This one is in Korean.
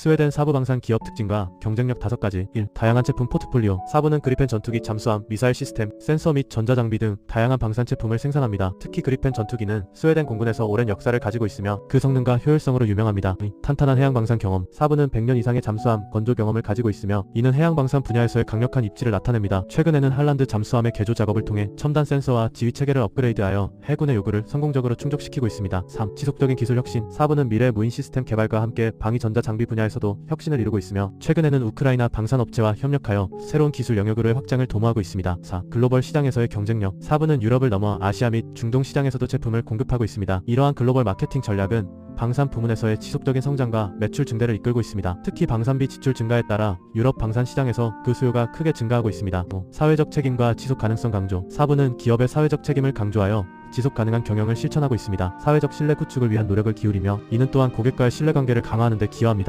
스웨덴 사부 방산 기업 특징과 경쟁력 5가지 1. 다양한 제품 포트폴리오 사부는 그리펜 전투기 잠수함, 미사일 시스템, 센서 및 전자장비 등 다양한 방산 제품을 생산합니다. 특히 그리펜 전투기는 스웨덴 공군에서 오랜 역사를 가지고 있으며 그 성능과 효율성으로 유명합니다. 2. 탄탄한 해양 방산 경험 사부는 100년 이상의 잠수함, 건조 경험을 가지고 있으며 이는 해양 방산 분야에서의 강력한 입지를 나타냅니다. 최근에는 한란드 잠수함의 개조 작업을 통해 첨단 센서와 지휘 체계를 업그레이드하여 해군의 요구를 성공적으로 충족시키고 있습니다. 3. 지속적인 기술 혁신 사부는 미래 무인 시스템 개발과 함께 방위 전자 장비 분야에서 도 혁신을 이루고 있으며 최근에는 우크라이나 방산업체와 협력하여 새로운 기술 영역으로의 확장을 도모하고 있습니다. 4. 글로벌 시장에서의 경쟁력 사부는 유럽을 넘어 아시아 및 중동 시장에서도 제품을 공급하고 있습니다. 이러한 글로벌 마케팅 전략은 방산 부문에서의 지속적인 성장과 매출 증대를 이끌고 있습니다. 특히 방산비 지출 증가에 따라 유럽 방산 시장에서 그 수요가 크게 증가하고 있습니다. 5. 사회적 책임과 지속 가능성 강조 사부는 기업의 사회적 책임을 강조하여 지속 가능한 경영을 실천하고 있습니다. 사회적 신뢰 구축을 위한 노력을 기울이며 이는 또한 고객과의 신뢰관계를 강화하는 데 기여합니다.